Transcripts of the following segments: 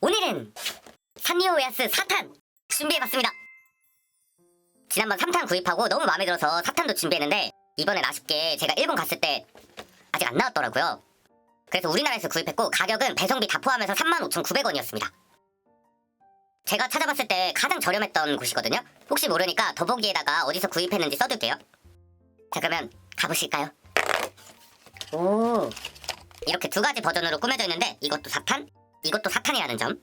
오늘은 산리오 웨하스 4탄 준비해봤습니다. 지난번 3탄 구입하고 너무 마음에 들어서 4탄도 준비했는데 이번엔 아쉽게 제가 일본 갔을 때 아직 안 나왔더라고요. 그래서 우리나라에서 구입했고 가격은 배송비 다 포함해서 35,900원이었습니다. 제가 찾아봤을 때 가장 저렴했던 곳이거든요. 혹시 모르니까 더보기에다가 어디서 구입했는지 써둘게요. 자 그러면 가보실까요? 오 이렇게 두 가지 버전으로 꾸며져 있는데 이것도 4탄, 이것도 4탄이라는 점.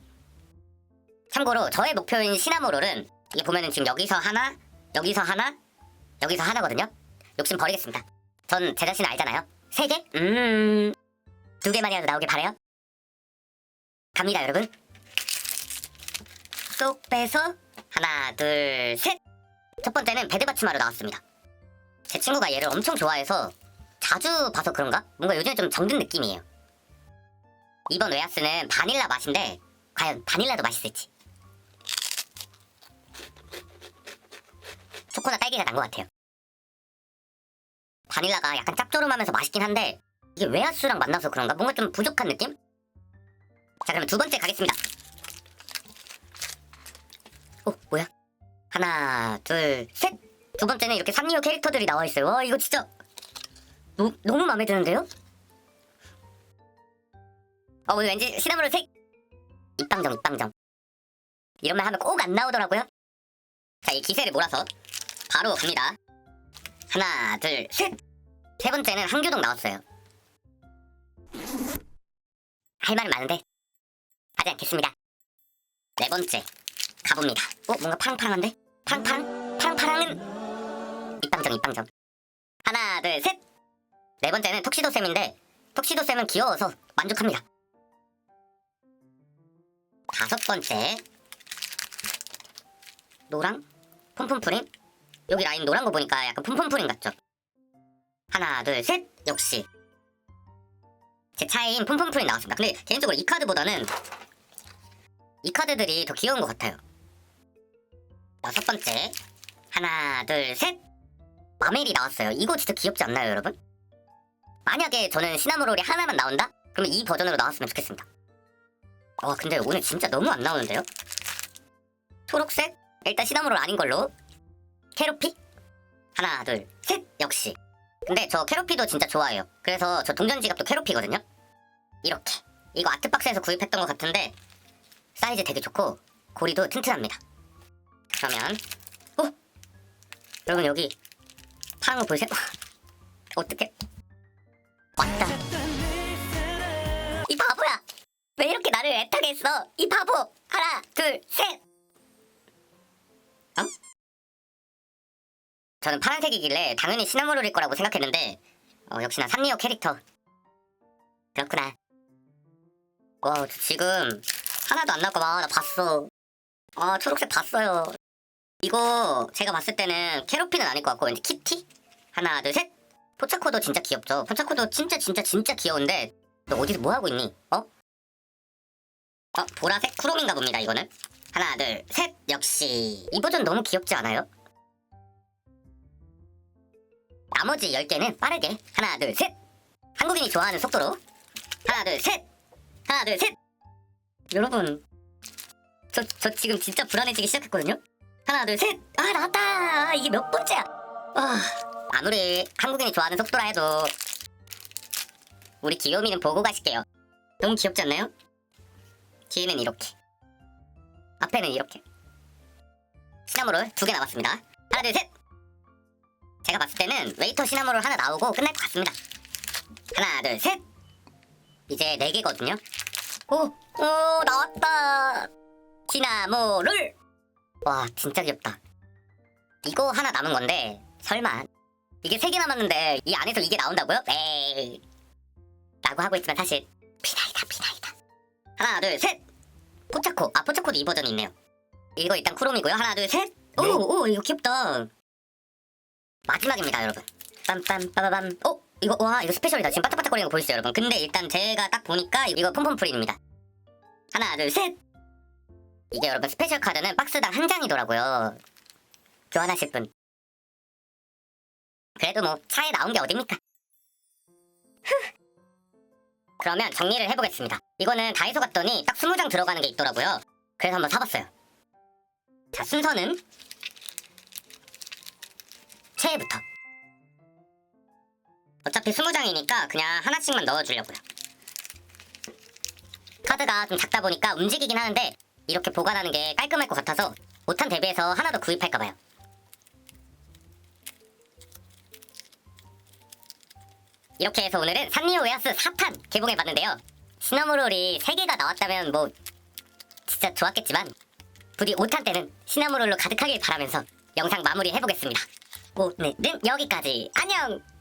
참고로 저의 목표인 시나모롤은 이게 보면은 지금 여기서 하나, 여기서 하나, 여기서 하나거든요. 욕심 버리겠습니다. 전 제 자신 알잖아요. 세 개? 음, 두 개만이라도 나오길 바래요. 갑니다, 여러분. 쏙 빼서 하나, 둘, 셋. 첫 번째는 베드받침하러 나왔습니다. 제 친구가 얘를 엄청 좋아해서 자주 봐서 그런가? 뭔가 요즘에 좀 정든 느낌이에요. 이번 웨하스는 바닐라 맛인데 과연 바닐라도 맛있을지. 초코나 딸기가 난 것 같아요. 바닐라가 약간 짭조름하면서 맛있긴 한데 이게 웨하스랑 만나서 그런가? 뭔가 좀 부족한 느낌? 자 그러면 두 번째 가겠습니다. 어 뭐야? 하나 둘 셋. 두 번째는 이렇게 산리오 캐릭터들이 나와 있어요. 와 이거 진짜 너, 너무 마음에 드는데요? 어 오늘 왠지 시나모롤 색 입방정 입방정 이런 말 하면 꼭 안 나오더라고요. 자 이 기세를 몰아서 바로 갑니다. 하나 둘 셋. 세 번째는 한교동 나왔어요. 할 말은 많은데 하지 않겠습니다. 네 번째 가봅니다. 어 뭔가 팡팡한데? 팡팡 팡팡은 입방정 입방정. 하나 둘 셋. 네 번째는 톡시도 쌤인데 톡시도 쌤은 귀여워서 만족합니다. 다섯 번째 노랑 폼폼프림 여기 라인 노란 거 보니까 약간 폼폼프림 같죠? 하나 둘 셋 역시 제 차인 폼폼프림 나왔습니다. 근데 개인적으로 이 카드보다는 이 카드들이 더 귀여운 것 같아요. 여섯 번째 하나 둘 셋 마멜이 나왔어요. 이거 진짜 귀엽지 않나요, 여러분? 만약에 저는 시나모롤이 하나만 나온다? 그러면 이 버전으로 나왔으면 좋겠습니다. 와 근데 오늘 진짜 너무 안 나오는데요? 초록색? 일단 시나모롤 아닌 걸로 캐로피? 하나 둘 셋 역시 근데 저 캐로피도 진짜 좋아해요 그래서 저 동전 지갑도 캐로피거든요 이렇게 이거 아트박스에서 구입했던 것 같은데 사이즈 되게 좋고 고리도 튼튼합니다 그러면 어? 여러분 여기 거 보이세요? 어떻게 이렇게 나를 애타게 했어. 이 바보. 하나 둘 셋. 어? 저는 파란색이길래 당연히 시나모롤일 거라고 생각했는데 어, 역시나 산리오 캐릭터. 그렇구나. 와저 지금 하나도 안 나올까 봐나 봤어. 아 초록색 봤어요. 이거 제가 봤을 때는 캐로피는 아닐 것 같고 왠지 키티? 하나 둘 셋. 포차코도 진짜 귀엽죠. 포차코도 진짜 진짜 진짜 귀여운데 너 어디서 뭐 하고 있니? 어? 어 보라색 쿠롬인가 봅니다 이거는. 하나 둘 셋 역시. 이 버전 너무 귀엽지 않아요? 나머지 10개는 빠르게. 하나 둘 셋. 한국인이 좋아하는 속도로. 하나 둘 셋. 하나 둘 셋. 여러분 저, 저 지금 진짜 불안해지기 시작했거든요? 하나 둘 셋. 아 나왔다. 아, 이게 몇 번째야? 아 아무리 한국인이 좋아하는 속도라 해도 우리 귀요미는 보고 가실게요. 너무 귀엽지 않나요? 뒤에는 이렇게. 앞에는 이렇게. 시나모롤 두 개 남았습니다. 하나 둘셋! 제가 봤을 때는 웨이터 시나모롤 하나 나오고 끝날 것 같습니다. 하나 둘셋! 이제 네 개거든요. 오, 오 나왔다! 시나모롤 와 진짜 귀엽다. 이거 하나 남은 건데 설마. 이게 세 개 남았는데 이 안에서 이게 나온다고요? 에이. 라고 하고 있지만 사실 피나이다 피나이다. 하나 둘셋 포차코 아 포차코도 이 버전이 있네요. 이거 일단 쿠롬이고요. 하나 둘셋오오 이거 귀엽다. 마지막입니다 여러분. 빰빰 빠바밤 오 이거 와 이거 스페셜이다. 지금 바짝바짝거리는 거 보이시죠 여러분? 근데 일단 제가 딱 보니까 이거 폼폼프린입니다. 하나 둘 셋. 이게 여러분 스페셜 카드는 박스당 한 장이더라고요. 교환하실 분. 그래도 뭐 차에 나온 게 어딥니까 그러면 정리를 해보겠습니다. 이거는 다이소 갔더니 딱 20장 들어가는 게 있더라고요. 그래서 한번 사봤어요. 자, 순서는 최애부터. 어차피 20장이니까 그냥 하나씩만 넣어주려고요. 카드가 좀 작다 보니까 움직이긴 하는데 이렇게 보관하는 게 깔끔할 것 같아서 5탄 대비해서 하나 더 구입할까봐요. 이렇게 해서 오늘은 산리오 웨어스 4탄 개봉해봤는데요. 시나모롤이 3개가 나왔다면 뭐 진짜 좋았겠지만 부디 5탄 때는 시나모롤로 가득하길 바라면서 영상 마무리해보겠습니다. 오늘은 여기까지. 안녕!